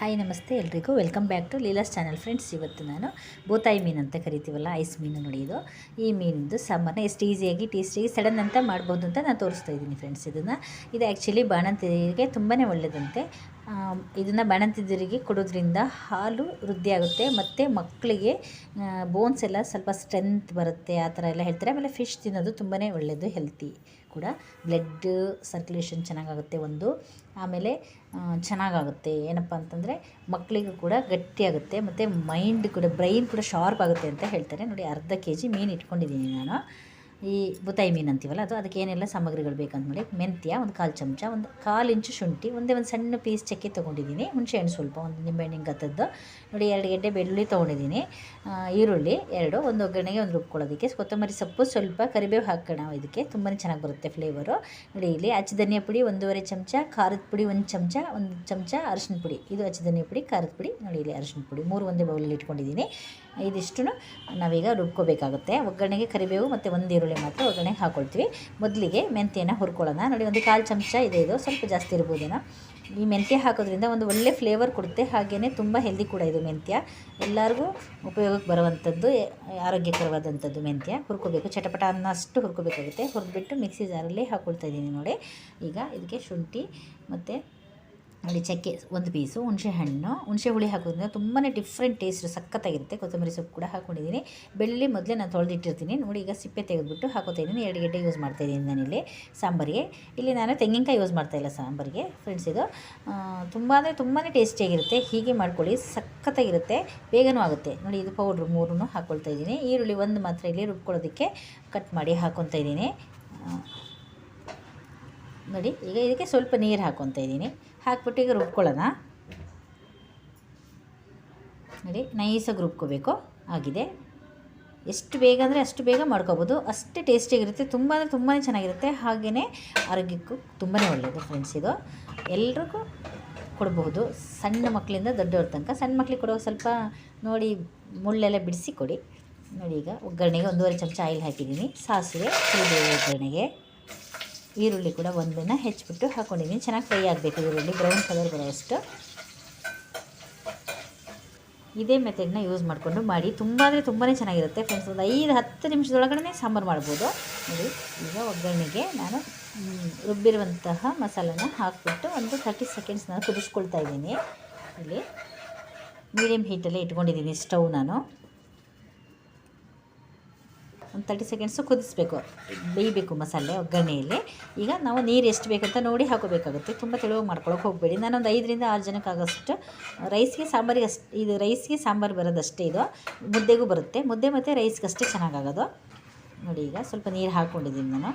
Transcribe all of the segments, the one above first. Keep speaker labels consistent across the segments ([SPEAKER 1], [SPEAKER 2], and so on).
[SPEAKER 1] Hi ನಮಸ್ತೆ ಎಲ್ರಿಗೂ. Welcome back to Leela's channel friends ಇವತ್ತು ನಾನು ಬೋತಾಯಿ ಮೀನು ಅಂತ ಕರಿತೀವಲ್ಲ, ಐಸ್ ಮೀನು ನೋಡಿ ಇದು. ಈ ಮೀನಿಂದು ಸಾಂಬಾರನ್ನ ಎಷ್ಟು ಈಸಿಯಾಗಿ, ಟೇಸ್ಟಿಯಾಗಿ ಸಡನ್ ಅಂತ ಮಾಡ್ಬೋದು ಅಂತ ನಾನು ತೋರಿಸ್ತಾ ಇದ್ದೀನಿ ಫ್ರೆಂಡ್ಸ್ ಇದನ್ನು, ಇದು ಆ್ಯಕ್ಚುಲಿ ಬಾಣಂತಿಗೆ ತುಂಬಾ ಒಳ್ಳೆಯದಂತೆ ಇದನ್ನು ಬಾಣಂತಿದ್ದರಿಗೆ ಕೊಡೋದ್ರಿಂದ ಹಾಲು ವೃದ್ಧಿಯಾಗುತ್ತೆ ಮತ್ತು ಮಕ್ಕಳಿಗೆ ಬೋನ್ಸ್ ಎಲ್ಲ ಸ್ವಲ್ಪ ಸ್ಟ್ರೆಂತ್ ಬರುತ್ತೆ, ಆ ಥರ ಎಲ್ಲ ಹೇಳ್ತಾರೆ. ಆಮೇಲೆ ಫಿಶ್ ತಿನ್ನೋದು ತುಂಬಾ ಒಳ್ಳೆಯದು ಹೆಲ್ತಿ ಕೂಡ. ಬ್ಲಡ್ ಸರ್ಕ್ಯುಲೇಷನ್ ಚೆನ್ನಾಗಾಗುತ್ತೆ ಒಂದು. ಆಮೇಲೆ ಚೆನ್ನಾಗಾಗುತ್ತೆ. ಏನಪ್ಪ ಅಂತಂದರೆ ಮಕ್ಕಳಿಗೂ ಕೂಡ ಗಟ್ಟಿಯಾಗುತ್ತೆ ಮತ್ತು ಮೈಂಡ್ ಕೂಡ ಬ್ರೈನ್ ಕೂಡ ಶಾರ್ಪ್ ಆಗುತ್ತೆ ಅಂತ ಹೇಳ್ತಾರೆ. ನೋಡಿ ಅರ್ಧ ಕೆ ಜಿ ಮೀನು ಇಟ್ಕೊಂಡಿದ್ದೀನಿ ನಾನು. ಈ ಬುತಾಯಿ ಮೀನು ಅಂತೀವಲ್ಲ, ಅದು ಅದಕ್ಕೆ ಏನೆಲ್ಲ ಸಾಮಗ್ರಿಗಳು ಬೇಕಂತ ನೋಡಿ. ಮೆಂತ್ಯ, ಒಂದು ಕಾಲು ಚಮಚ, ಒಂದು ಕಾಲು ಇಂಚು ಶುಂಠಿ, ಒಂದೇ ಒಂದು ಸಣ್ಣ ಪೀಸ್ ಚಕ್ಕೆ ತೊಗೊಂಡಿದ್ದೀನಿ. ಹಣ್ಣು ಸ್ವಲ್ಪ, ಒಂದು ನಿಂಬೆಹಣ್ಣಿಂಗ್ ಗತ್ತದ್ದು ನೋಡಿ, ಎರಡು ಗೆಡ್ಡೆ ಬೆಳ್ಳುಳ್ಳಿ ತೊಗೊಂಡಿದ್ದೀನಿ. ಈರುಳ್ಳಿ ಎರಡು, ಒಂದು ಒಗ್ಗರಣೆಗೆ ಒಂದು ರುಬ್ಕೊಳ್ಳೋದಕ್ಕೆ ಕೊತ್ತಂಬರಿ ಸೊಪ್ಪು, ಸ್ವಲ್ಪ ಕರಿಬೇವು ಹಾಕೋಣ ಇದಕ್ಕೆ. ತುಂಬಾ ಚೆನ್ನಾಗಿ ಬರುತ್ತೆ ಫ್ಲೇವರು ನೋಡಿ, ಇಲ್ಲಿ ಅಚ್ಚ ಧನಿಯಾ ಪುಡಿ ಒಂದೂವರೆ ಚಮಚ, ಖಾರದ ಪುಡಿ ಒಂದು ಚಮಚ ಒಂದು ಚಮಚ ಅರಿಶಿನ ಪುಡಿ. ಇದು ಅಚ್ಚ ಧನಿಯಾ ಪುಡಿ, ಖಾರದ ಪುಡಿ. ನೋಡಿ, ಇಲ್ಲಿ ಅರಿಶಿನ ಪುಡಿ. ಮೂರು ಒಂದೇ ಬೌಲಲ್ಲಿ ಇಟ್ಕೊಂಡಿದ್ದೀನಿ. ಇದಿಷ್ಟು ನಾವೀಗ ರುಬ್ಕೋಬೇಕಾಗುತ್ತೆ. ಒಗ್ಗರಣೆಗೆ ಕರಿಬೇವು ಮತ್ತು ಒಂದು ಈರುಳ್ಳಿ ಮಾತ್ರ ಒಗ್ಗರಣೆಗೆ ಹಾಕ್ಕೊಳ್ತೀವಿ ಮೊದಲಿಗೆ ಮೆಂತ್ಯನ ಹುರ್ಕೊಳ್ಳೋಣ. ನೋಡಿ, ಒಂದು ಕಾಲು ಚಮಚ ಇದೆ ಇದು. ಸ್ವಲ್ಪ ಜಾಸ್ತಿ ಇರ್ಬೋದೇನೋ. ಈ ಮೆಂತ್ಯ ಹಾಕೋದ್ರಿಂದ ಒಂದು ಒಳ್ಳೆ ಫ್ಲೇವರ್ ಕೊಡುತ್ತೆ. ಹಾಗೆಯೇ ತುಂಬ ಹೆಲ್ದಿ ಕೂಡ ಇದು ಮೆಂತ್ಯ. ಎಲ್ಲರಿಗೂ ಉಪಯೋಗಕ್ಕೆ ಬರುವಂಥದ್ದು ಆರೋಗ್ಯಕರವಾದಂಥದ್ದು ಮೆಂತ್ಯ. ಹುರ್ಕೋಬೇಕು. ಚಟಪಟ ಅನ್ನೋಷ್ಟು ಹುರ್ಕೋಬೇಕಾಗುತ್ತೆ. ಹುರಿದ್ಬಿಟ್ಟು ಮಿಕ್ಸಿ ಜಾರಲ್ಲಿ ಹಾಕ್ಕೊಳ್ತಾ ಇದ್ದೀನಿ ನೋಡಿ. ಈಗ ಇದಕ್ಕೆ ಶುಂಠಿ ಮತ್ತು ನೋಡಿ ಚಕ್ಕೆ ಒಂದು ಪೀಸು, ಹುಣಸೆ ಹಣ್ಣು. ಹುಣಸೆ ಹುಳಿ ಹಾಕೋದ್ರಿಂದ ತುಂಬಾ ಡಿಫ್ರೆಂಟ್ ಟೇಸ್ಟ್ ಸಖತ್ತಾಗಿರುತ್ತೆ. ಕೊತ್ತಂಬರಿ ಸೊಪ್ಪು ಕೂಡ ಹಾಕೊಂಡಿದ್ದೀನಿ. ಬೆಳ್ಳುಳ್ಳಿ ಮೊದಲೇ ನಾನು ತೊಳೆದಿಟ್ಟಿರ್ತೀನಿ. ನೋಡಿ, ಈಗ ಸಿಪ್ಪೆ ತೆಗೆದುಬಿಟ್ಟು ಹಾಕೋತಾ ಇದ್ದೀನಿ. ಎರಡು ಗಡ್ಡೆ ಯೂಸ್ ಮಾಡ್ತಾಯಿದ್ದೀನಿ ನಾನಿಲ್ಲಿ ಸಾಂಬಾರಿಗೆ. ಇಲ್ಲಿ ನಾನು ತೆಂಗಿನಕಾಯಿ ಯೂಸ್ ಮಾಡ್ತಾಯಿಲ್ಲ ಸಾಂಬಾರಿಗೆ ಫ್ರೆಂಡ್ಸ್ ಇದು. ತುಂಬ ಅಂದರೆ ತುಂಬಾ ಟೇಸ್ಟಿಯಾಗಿರುತ್ತೆ ಹೀಗೆ ಮಾಡ್ಕೊಳ್ಳಿ, ಸಖತ್ತಾಗಿರುತ್ತೆ. ಬೇಗನೂ ಆಗುತ್ತೆ. ನೋಡಿ, ಇದು ಪೌಡ್ರು ಮೂರನ್ನು ಹಾಕ್ಕೊಳ್ತಾ ಇದ್ದೀನಿ. ಈರುಳ್ಳಿ ಒಂದು ಮಾತ್ರ ಇಲ್ಲಿ ರುಬ್ಕೊಳ್ಳೋದಕ್ಕೆ ಕಟ್ ಮಾಡಿ ಹಾಕ್ಕೊತಾ ಇದ್ದೀನಿ. ನೋಡಿ, ಈಗ ಇದಕ್ಕೆ ಸ್ವಲ್ಪ ನೀರು ಹಾಕ್ಕೊತಾ ಇದ್ದೀನಿ. ಹಾಕ್ಬಿಟ್ಟು ಈಗ ರುಬ್ಕೊಳ್ಳೋಣ. ನೋಡಿ, ನೈಸಾಗಿ ರುಬ್ಕೋಬೇಕು. ಆಗಿದೆ. ಎಷ್ಟು ಬೇಗ ಅಂದರೆ ಅಷ್ಟು ಬೇಗ ಮಾಡ್ಕೋಬೋದು. ಅಷ್ಟೇ ಟೇಸ್ಟಿಯಾಗಿರುತ್ತೆ ತುಂಬ ಅಂದರೆ ತುಂಬಾ ಚೆನ್ನಾಗಿರುತ್ತೆ. ಹಾಗೆಯೇ ಆರೋಗ್ಯಕ್ಕೂ ತುಂಬಾ ಒಳ್ಳೆಯದು ಫ್ರೆಂಡ್ಸ್ ಇದು. ಎಲ್ರಿಗೂ ಕೊಡಬಹುದು ಸಣ್ಣ ಮಕ್ಕಳಿಂದ ದೊಡ್ಡವ್ರ ತನಕ. ಸಣ್ಣ ಮಕ್ಕಳಿಗೆ ಕೊಡುವಾಗ ಸ್ವಲ್ಪ ನೋಡಿ ಮುಳ್ಳೆಲ್ಲ ಬಿಡಿಸಿ ಕೊಡಿ. ನೋಡಿ ಈಗ ಒಗ್ಗರಣೆಗೆ ಒಂದೂವರೆ ಚಮಚ ಆಯಿಲ್ ಹಾಕಿದ್ದೀನಿ. ಸಾಸಿವೆ ಒಗ್ಗರಣೆಗೆ. ಈರುಳ್ಳಿ ಕೂಡ ಒಂದನ್ನು ಹೆಚ್ಚಿಬಿಟ್ಟು ಹಾಕ್ಕೊಂಡಿದ್ದೀನಿ ಚೆನ್ನಾಗಿ ಫ್ರೈ ಆಗಬೇಕು ಈರುಳ್ಳಿ. ಬ್ರೌನ್ ಕಲರ್ ಬರೋಷ್ಟು ಇದೇ ಮೆಥಡ್ನ ಯೂಸ್ ಮಾಡಿಕೊಂಡು ಮಾಡಿ. ತುಂಬ ಅಂದರೆ ತುಂಬಾ ಚೆನ್ನಾಗಿರುತ್ತೆ ಫ್ರೆಂಡ್ಸ್ ಒಂದು ಐದು, ಹತ್ತು ನಿಮಿಷದೊಳಗಡೆ ಸಾಂಬಾರು ಮಾಡ್ಬೋದು. ನೋಡಿ, ಈಗ ಒಗ್ಗರಣೆಗೆ ನಾನು ರುಬ್ಬಿರುವಂತಹ ಮಸಾಲನ ಹಾಕಿಬಿಟ್ಟು ಒಂದು ತರ್ಟಿ ಸೆಕೆಂಡ್ಸ್ ನಾನು ಕುದಿಸ್ಕೊಳ್ತಾ ಇದ್ದೀನಿ. ಇಲ್ಲಿ ಮೀಡಿಯಮ್ ಹೀಟಲ್ಲೇ ಇಟ್ಕೊಂಡಿದ್ದೀನಿ ಸ್ಟವ್ ನಾನು. ಒಂದು ತರ್ಟಿ ಸೆಕೆಂಡ್ಸು ಕುದಿಸ್ಬೇಕು. ಬೇಯಬೇಕು ಮಸಾಲೆ ಒಗ್ಗರಣೆಯಲ್ಲಿ. ಈಗ ನಾವು ನೀರು ಎಷ್ಟು ಬೇಕಂತ ನೋಡಿ ಹಾಕೋಬೇಕಾಗುತ್ತೆ. ತುಂಬ ತೆಳುವಾಗಿ ಮಾಡ್ಕೊಳಕ್ಕೆ ಹೋಗಬೇಡಿ. ನಾನೊಂದು ಐದರಿಂದ ಆರು ಜನಕ್ಕೆ ಆಗೋಷ್ಟು ರೈಸ್ಗೆ ಸಾಂಬಾರಿಗೆ ಅಷ್ಟು, ಇದು ರೈಸ್ಗೆ ಸಾಂಬಾರು ಬರೋದಷ್ಟೇ ಇದು. ಮುದ್ದೆಗೂ ಬರುತ್ತೆ. ಮುದ್ದೆ ಮತ್ತು ರೈಸ್ಗೆ ಅಷ್ಟೇ ಚೆನ್ನಾಗಾಗೋದು. ನೋಡಿ ಈಗ ಸ್ವಲ್ಪ ನೀರು ಹಾಕ್ಕೊಂಡಿದ್ದೀನಿ ನಾನು.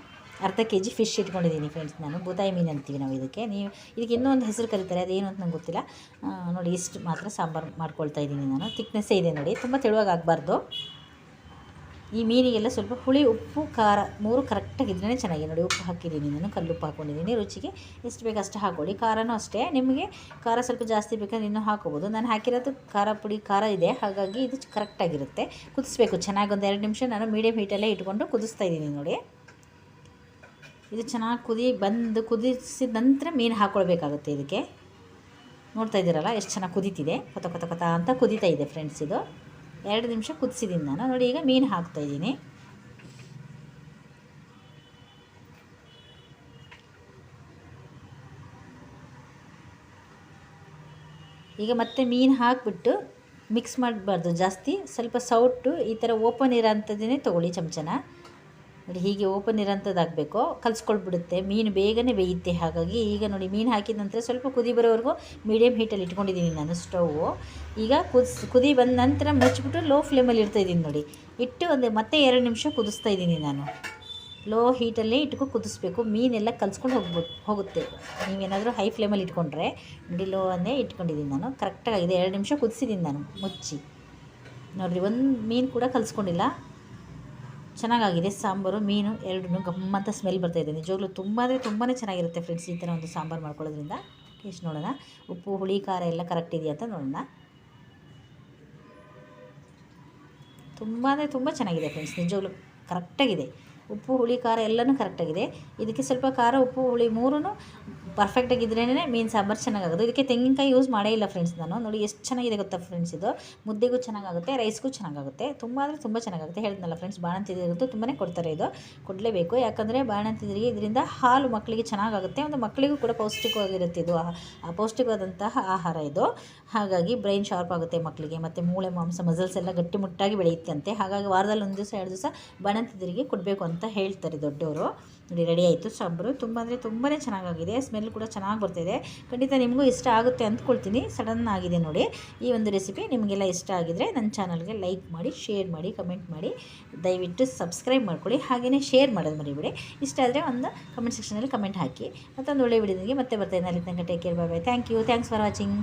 [SPEAKER 1] ಅರ್ಧ ಕೆ ಜಿ ಫಿಶ್ ಇಟ್ಕೊಂಡಿದ್ದೀನಿ ಫ್ರೆಂಡ್ಸ್ ನಾನು. ಬೂತಾಯಿ ಮೀನು ಅಂತೀವಿ ನಾವು ಇದಕ್ಕೆ. ನೀವು, ಇದಕ್ಕೆ ಇನ್ನೂ ಒಂದು ಹೆಸರು ಕರೀತಾರೆ. ಅದೇನು ಅಂತ ನಂಗೆ ಗೊತ್ತಿಲ್ಲ. ನೋಡಿ ಇಷ್ಟು ಮಾತ್ರ ಸಾಂಬಾರು ಮಾಡ್ಕೊಳ್ತಾ ಇದ್ದೀನಿ ನಾನು. ತಿಕ್ನೆಸ್ಸೇ ಇದೆ ನೋಡಿ. ತುಂಬ ತೆಳುವಾಗಿ ಆಗಬಾರ್ದು. ಈ ಮೀನಿಗೆಲ್ಲ ಸ್ವಲ್ಪ ಹುಳಿ, ಉಪ್ಪು, ಖಾರ ಮೂರು ಕರೆಕ್ಟಾಗಿದ್ರೇ ಚೆನ್ನಾಗಿ ನೋಡಿ, ಉಪ್ಪು ಹಾಕಿದ್ದೀನಿ ನಾನು, ಕಲ್ಲುಪ್ಪು ಹಾಕ್ಕೊಂಡಿದ್ದೀನಿ ರುಚಿಗೆ ಎಷ್ಟು ಬೇಕು ಅಷ್ಟು ಹಾಕ್ಕೊಳ್ಳಿ ಖಾರನೂ ಅಷ್ಟೇ. ನಿಮಗೆ ಖಾರ ಸ್ವಲ್ಪ ಜಾಸ್ತಿ ಬೇಕಂದ್ರೆ ಇನ್ನೂ ಹಾಕೋಬೋದು. ನಾನು ಹಾಕಿರೋದು ಖಾರ ಪುಡಿ, ಖಾರ ಇದೆ. ಹಾಗಾಗಿ ಇದು ಕರೆಕ್ಟಾಗಿರುತ್ತೆ ಕುದಿಸ್ಬೇಕು. ಚೆನ್ನಾಗಿ ಒಂದು ಎರಡು ನಿಮಿಷ ನಾನು ಮೀಡಿಯಮ್ ಹೀಟಲ್ಲೇ ಇಟ್ಕೊಂಡು ಕುದಿಸ್ತಾ ಇದ್ದೀನಿ ನೋಡಿ. ಇದು ಚೆನ್ನಾಗಿ ಕುದಿ ಬಂದು ಕುದಿಸಿದ ನಂತರ ಮೀನು ಹಾಕ್ಕೊಳ್ಬೇಕಾಗುತ್ತೆ ಇದಕ್ಕೆ. ನೋಡ್ತಾ ಇದ್ದೀರಲ್ಲ, ಎಷ್ಟು ಚೆನ್ನಾಗಿ ಕುದೀತಿದೆ. ಕೊತ ಕೊತ ಕೊತ ಅಂತ ಕುದೀತಾ ಇದೆ ಫ್ರೆಂಡ್ಸ್ ಇದು. ಎರಡು ನಿಮಿಷ ಕುದಿಸಿದ್ದೀನಿ ನಾನು. ನೋಡಿ, ಈಗ ಮೀನು ಹಾಕ್ತಾಯಿದ್ದೀನಿ ಈಗ ಮತ್ತೆ ಮೀನು ಹಾಕಿಬಿಟ್ಟು ಮಿಕ್ಸ್ ಮಾಡಬಾರ್ದು ಜಾಸ್ತಿ. ಸ್ವಲ್ಪ ಸೌಟು ಈ ಥರ ಓಪನ್ ಇರೋಂಥದ್ದೇ ತೊಗೊಳ್ಳಿ ಚಮಚನ. ನೋಡಿ ಹೀಗೆ ಓಪನ್ ಇರೋಂಥದ್ದಾಗಬೇಕು. ಕಲಿಸ್ಕೊಳ್ಬಿಡುತ್ತೆ. ಮೀನು ಬೇಗನೆ ಬೇಯುತ್ತೆ. ಹಾಗಾಗಿ ಈಗ ನೋಡಿ ಮೀನು ಹಾಕಿದ ನಂತರ ಸ್ವಲ್ಪ ಕುದಿ ಬರೋವರೆಗೂ ಮೀಡಿಯಮ್ ಹೀಟಲ್ಲಿ ಇಟ್ಕೊಂಡಿದ್ದೀನಿ ನಾನು ಸ್ಟೌವು ಈಗ ಕುದಿಸ್ ಕುದಿ ಬಂದ ನಂತರ ಮುಚ್ಚಿಬಿಟ್ಟು ಲೋ ಫ್ಲೇಮಲ್ಲಿ ಇಡ್ತಾಯಿದ್ದೀನಿ ನೋಡಿ. ಇಟ್ಟು ಒಂದು ಮತ್ತೆ ಎರಡು ನಿಮಿಷ ಕುದಿಸ್ತಾ ಇದ್ದೀನಿ ನಾನು. ಲೋ ಹೀಟಲ್ಲೇ ಇಟ್ಕೊ ಕುದಿಸ್ಬೇಕು. ಮೀನೆಲ್ಲ ಕಲಿಸ್ಕೊಂಡು ಹೋಗ್ಬೋದು ಹೋಗುತ್ತೆ. ನೀವೇನಾದರೂ ಹೈ ಫ್ಲೇಮಲ್ಲಿ ಇಟ್ಕೊಂಡ್ರೆ ನೋಡಿ ಲೋ ಅನ್ನೇ ಇಟ್ಕೊಂಡಿದ್ದೀನಿ ನಾನು. ಕರೆಕ್ಟಾಗಿದೆ ಎರಡು ನಿಮಿಷ ಕುದಿಸಿದ್ದೀನಿ ನಾನು ಮುಚ್ಚಿ. ನೋಡಿರಿ, ಒಂದು ಮೀನು ಕೂಡ ಕಲಿಸ್ಕೊಂಡಿಲ್ಲ. ಚೆನ್ನಾಗಾಗಿದೆ. ಸಾಂಬಾರು, ಮೀನು ಎರಡೂ ಗಮ್ಮಂತ ಸ್ಮೆಲ್ ಬರ್ತಾಯಿದೆ ನಿಜವಾಗ್ಲೂ ತುಂಬ ಅಂದರೆ ತುಂಬಾ ಚೆನ್ನಾಗಿರುತ್ತೆ ಫ್ರೆಂಡ್ಸ್ ಈ ಥರ ಒಂದು ಸಾಂಬಾರು ಮಾಡ್ಕೊಳ್ಳೋದ್ರಿಂದ. ಟೇಸ್ಟ್ ನೋಡೋಣ. ಉಪ್ಪು, ಹುಳಿ, ಖಾರ ಎಲ್ಲ ಕರೆಕ್ಟ್ ಇದೆಯಾ ಅಂತ ನೋಡೋಣ. ತುಂಬ ಅಂದರೆ ತುಂಬ ಚೆನ್ನಾಗಿದೆ ಫ್ರೆಂಡ್ಸ್ ನಿಜವಾಗ್ಲೂ ಕರೆಕ್ಟಾಗಿದೆ ಉಪ್ಪು, ಹುಳಿ, ಖಾರ ಎಲ್ಲನೂ ಕರೆಕ್ಟಾಗಿದೆ ಇದಕ್ಕೆ ಸ್ವಲ್ಪ ಖಾರ, ಉಪ್ಪು, ಹುಳಿ ಮೂರೂ ಪರ್ಫೆಕ್ಟಾಗಿದ್ರೇ ಮೀನು ಸಾಂಬಾರು ಚೆನ್ನಾಗಾಗುತ್ತೆ ಇದಕ್ಕೆ ತೆಂಗಿನಕಾಯಿ ಯೂಸ್ ಮಾಡೇ ಇಲ್ಲ ಫ್ರೆಂಡ್ಸ್ ನಾನು. ನೋಡಿ ಎಷ್ಟು ಚೆನ್ನಾಗಿದೆ ಗೊತ್ತಾ ಫ್ರೆಂಡ್ಸ್ ಇದು. ಮುದ್ದೆಗೂ ಚೆನ್ನಾಗಾಗುತ್ತೆ ರೈಸ್ಗೂ ಚೆನ್ನಾಗಾಗುತ್ತೆ. ತುಂಬ ಅಂದರೆ ತುಂಬ ಚೆನ್ನಾಗಾಗುತ್ತೆ. ಹೇಳಿದ್ನಲ್ಲ ಫ್ರೆಂಡ್ಸ್ ಬಾಣಂತಿದ್ರಿಗಂತೂ ತುಂಬಾ ಕೊಡ್ತಾರೆ ಇದು. ಕೊಡಲೇಬೇಕು. ಯಾಕಂದರೆ ಬಾಣಂತಿದ್ರಿಗೆ ಇದರಿಂದ ಹಾಲು ಮಕ್ಕಳಿಗೆ ಚೆನ್ನಾಗಾಗುತ್ತೆ. ಒಂದು ಮಕ್ಕಳಿಗೂ ಕೂಡ ಪೌಷ್ಟಿಕವಾಗಿರುತ್ತೆ ಇದು ಪೌಷ್ಟಿಕವಾದಂತಹ ಆಹಾರ ಇದು. ಹಾಗಾಗಿ ಬ್ರೈನ್ ಶಾರ್ಪ್ ಆಗುತ್ತೆ ಮಕ್ಕಳಿಗೆ. ಮತ್ತು ಮೂಳೆ, ಮಾಂಸ ಮಸಲ್ಸ್ ಎಲ್ಲ ಗಟ್ಟಿಮುಟ್ಟಾಗಿ ಬೆಳೆಯುತ್ತೆ ಅಂತೆ ಹಾಗಾಗಿ ವಾರದಲ್ಲಿ ಒಂದು ದಿವಸ, ಎರಡು ದಿವಸ ಬಾಣಂತಿದ್ರಿಗೆ ಕೊಡಬೇಕು ಅಂತ ಹೇಳ್ತಾರೆ ದೊಡ್ಡವರು ನೋಡಿ ರೆಡಿ ಆಯಿತು ಸಾಂಬಾರು. ತುಂಬ ಅಂದರೆ ತುಂಬಾ ಚೆನ್ನಾಗಾಗಿದೆ. ಸ್ಮೆಲ್ ಕೂಡ ಚೆನ್ನಾಗಿ ಬರ್ತಿದೆ. ಖಂಡಿತ ನಿಮಗೂ ಇಷ್ಟ ಆಗುತ್ತೆ ಅಂದ್ಕೊಳ್ತೀನಿ. ಸಡನ್ ಆಗಿದೆ ನೋಡಿ. ಈ ಒಂದು ರೆಸಿಪಿ ನಿಮಗೆಲ್ಲ ಇಷ್ಟ ಆಗಿದರೆ ನನ್ನ ಚಾನಲ್ಗೆ ಲೈಕ್ ಮಾಡಿ, ಶೇರ್ ಮಾಡಿ, ಕಮೆಂಟ್ ಮಾಡಿ. ದಯವಿಟ್ಟು ಸಬ್ಸ್ಕ್ರೈಬ್ ಮಾಡ್ಕೊಳ್ಳಿ. ಹಾಗೆಯೇ ಶೇರ್ ಮಾಡೋದು ಮರಿಬೇಡಿ. ಇಷ್ಟ ಆದರೆ ಒಂದು ಕಮೆಂಟ್ ಸೆಕ್ಷನಲ್ಲಿ ಕಮೆಂಟ್ ಹಾಕಿ. ಮತ್ತೊಂದು ಒಳ್ಳೆ ವಿಡಿಯೋದಿಗೆ ಮತ್ತೆ ಬರ್ತಾಯಿದ್ದೀನಿ ಅಲ್ಲಿ ತನಕ take care bye bye thank you thanks for watching